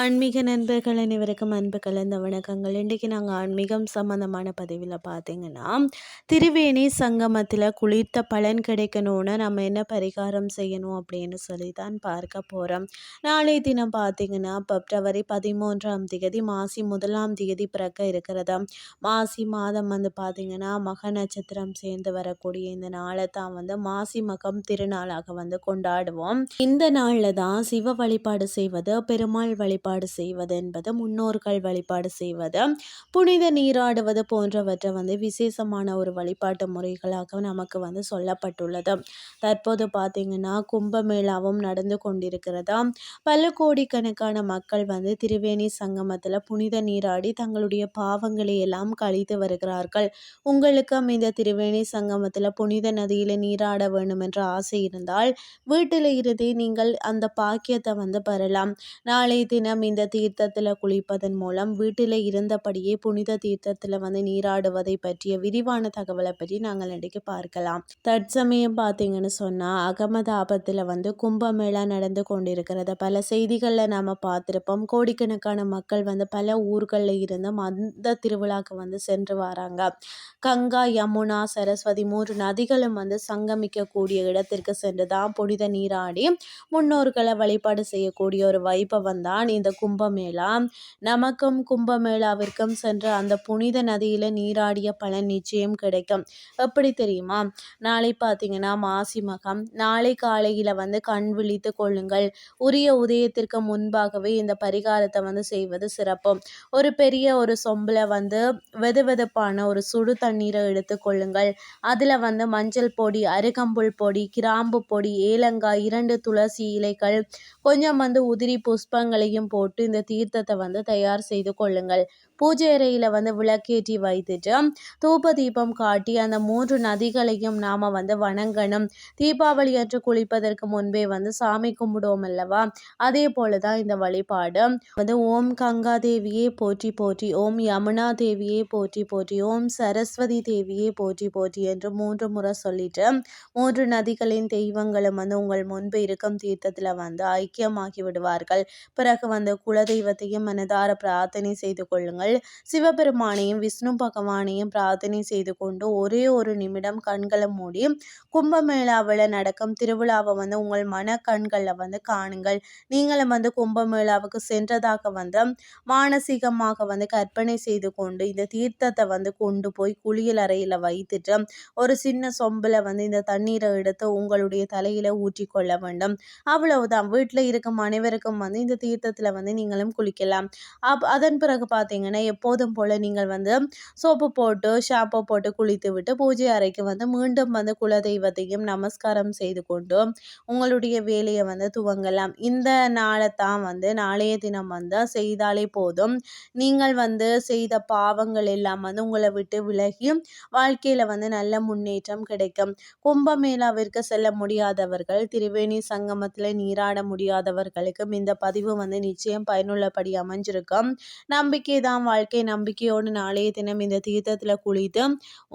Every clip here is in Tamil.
ஆன்மீக நண்பர்கள் அனைவருக்கும் அன்பு கலந்த வணக்கங்கள். இன்றைக்கி நாங்கள் ஆன்மீகம் சம்மந்தமான பதிவில் பார்த்தீங்கன்னா திருவேணி சங்கமத்தில் குளிர்த்த பலன் கிடைக்கணும்னு நம்ம என்ன பரிகாரம் செய்யணும் அப்படின்னு சொல்லி தான் பார்க்க போகிறோம் நாளை தினம் பார்த்தீங்கன்னா பிப்ரவரி பதிமூன்றாம் தேதி மாசி முதலாம் தேதி பிறக்க இருக்கிறதா? மாசி மாதம் வந்து பார்த்திங்கன்னா மக நட்சத்திரம் சேர்ந்து வரக்கூடிய இந்த நாளை தான் வந்து மாசி மகம் திருநாளாக வந்து கொண்டாடுவோம். இந்த நாளில் தான் சிவ வழிபாடு செய்வது பெருமாள் வழிபாடு செய்வது என்பது முன்னோர்கள் வழிபாடு செய்வது புனித நீராடுவது போன்றவற்றை வந்து விசேஷமான ஒரு வழிபாட்டு முறைகளாக நமக்கு வந்து சொல்லப்பட்டுள்ளது. தற்போது பார்த்திங்கன்னா கும்பமேளாவும் நடந்து கொண்டிருக்கிறது? பல கோடிக்கணக்கான மக்கள் வந்து திரிவேணி சங்கமத்தில் புனித நீராடி தங்களுடைய பாவங்களை எல்லாம் கழித்து வருகிறார்கள். உங்களுக்கும் இந்த திரிவேணி சங்கமத்தில் புனித நதியில் நீராட வேண்டும் என்ற ஆசை இருந்தால் வீட்டில் இருந்தே நீங்கள் அந்த பாக்கியத்தை வந்து பெறலாம். நாளை தினம் இந்த தீர்த்தத்தில் குளிப்பதன் மூலம் வீட்டில் இருந்தபடியே புனித தீர்த்தத்தில் வந்து நீராடுவதை பற்றிய விரிவான தகவலை பற்றி நாங்கள் இன்றைக்கு பார்க்கலாம். தற்சமயம் பார்த்தீங்கன்னு சொன்னால் அகமதாபத்தில் வந்து கும்பமேளா நடந்து கொண்டிருக்கிறத பல செய்திகளில் நாம் பார்த்துருப்போம். கோடிக்கணக்கான மக்கள் வந்து பல ஊர்களில் இருந்தும் அந்த திருவிழாக்கு வந்து சென்று வராங்க. கங்கா யமுனா சரஸ்வதி மூன்று நதிகளும் வந்து சங்கமிக்கக்கூடிய இடத்திற்கு சென்று தான் புனித நீராடி முன்னோர்களை வழிபாடு செய்யக்கூடிய ஒரு வைபவம் தான் இந்த கும்பமேளா. நமக்கும் கும்பமேளாவிற்கும் சென்று அந்த புனித நதியில் நீராடிய பலன் நிச்சயம் கிடைக்கும். எப்படி தெரியுமா? நாளை பார்த்தீங்கன்னா மாசி மகம். நாளை காலையில் வந்து கண் விழித்து கொள்ளுங்கள். உரிய உதயத்திற்கு முன்பாகவே இந்த பரிகாரத்தை வந்து செய்வது சிறப்பு. ஒரு பெரிய ஒரு சொம்பில் வந்து வெது வெதுப்பான ஒரு சுடு தண்ணீரை எடுத்துக்கொள்ளுங்கள் அதில் வந்து மஞ்சள் பொடி அருகம்புல் பொடி கிராம்பு பொடி ஏலங்காய் இரண்டு துளசி இலைகள் கொஞ்சம் வந்து உதிரி புஷ்பங்களையும் போட்டு இந்த தீர்த்தத்தை வந்து தயார் செய்து கொள்ளுங்கள். பூஜை அறையில் வந்து விளக்கேற்றி வைத்துட்டு தூப தீபம் காட்டி அந்த மூன்று நதிகளையும் நாம் வந்து வணங்கணும். தீபாவளி அன்று குளிப்பதற்கு முன்பே வந்து சாமி கும்பிடுவோம் அல்லவா? அதே போல தான் இந்த வழிபாடு. வந்து ஓம் கங்கா தேவியே போற்றி போற்றி ஓம் யமுனா தேவியே போற்றி போற்றி ஓம் சரஸ்வதி தேவியே போற்றி போற்றி என்று மூன்று முறை சொல்லிட்டு மூன்று நதிகளின் தெய்வங்களும் வந்து உங்கள் முன்பு இருக்கும் தீர்த்தத்தில் வந்து ஐக்கியமாகி விடுவார்கள். பிறகு வந்து குலதெய்வத்தையும் மனதார பிரார்த்தனை செய்து கொள்ளுங்கள். சிவபெருமானையும் விஷ்ணு பகவானையும் பிரார்த்தனை செய்து கொண்டு ஒரே ஒரு நிமிடம் கண்களை மூடி கும்பமேளாவில் நடக்கும் திருவிழாவை வந்து உங்கள் மன கண்களில் வந்து காணுங்கள். நீங்களும் வந்து கும்பமேளாவுக்கு சென்றதாக வந்து மானசீகமாக வந்து கற்பனை செய்து கொண்டு இந்த தீர்த்தத்தை வந்து கொண்டு போய் குளியல் அறையில் வைத்துட்டு ஒரு சின்ன சொம்பில் வந்து இந்த தண்ணீரை எடுத்து உங்களுடைய தலையில் ஊற்றிக்கொள்ள வேண்டும். அவ்வளவுதான். வீட்டில் இருக்கும் அனைவருக்கும் வந்து இந்த தீர்த்தத்தில் வந்து நீங்களும் குளிக்கலாம். அப் அதன் பிறகு பார்த்தீங்கன்னா எப்போதும் போல் நீங்கள் வந்து சோப்பு போட்டு ஷாம்பு போட்டு குளித்து விட்டு பூஜை அறைக்கு வந்து மீண்டும் வந்து குலதெய்வத்தையும் நமஸ்காரம் செய்து கொண்டு உங்களுடைய வேலையை வந்து துவங்கலாம். இந்த நாளை தான் வந்து நாளைய தினம் வந்து செய்தாலே போதும். நீங்கள் வந்து செய்த பாவங்கள் எல்லாம் வந்து உங்களை விட்டு விலகி வாழ்க்கையில் வந்து நல்ல முன்னேற்றம் கிடைக்கும். கும்பமேளாவிற்கு செல்ல முடியாதவர்கள் திரிவேணி சங்கமத்தில் நீராட முடியாதவர்களுக்கும் இந்த பதிவு வந்து நிச்சயம் நிச்சயம் பயனுள்ளபடி அமைஞ்சிருக்கும். நம்பிக்கை தான் வாழ்க்கை. நம்பிக்கையோடு நாளைய தினம் இந்த தீர்த்தத்தில் குளித்து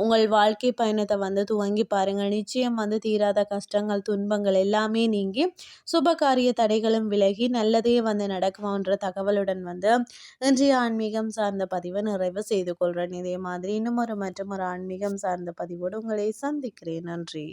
உங்கள் வாழ்க்கை பயணத்தை வந்து துவங்கி பாருங்கள். நிச்சயம் வந்து தீராத கஷ்டங்கள் துன்பங்கள் எல்லாமே நீங்கி சுபகாரிய தடைகளும் விலகி நல்லதே வந்து நடக்குமான்ற தகவலுடன் வந்து இன்றைய ஆன்மீகம் சார்ந்த பதிவை நிறைவு செய்து கொள்கிறேன் இதே மாதிரி இன்னும் ஒரு மற்றும் ஒரு ஆன்மீகம் சார்ந்த பதிவோடு உங்களை சந்திக்கிறேன். நன்றி.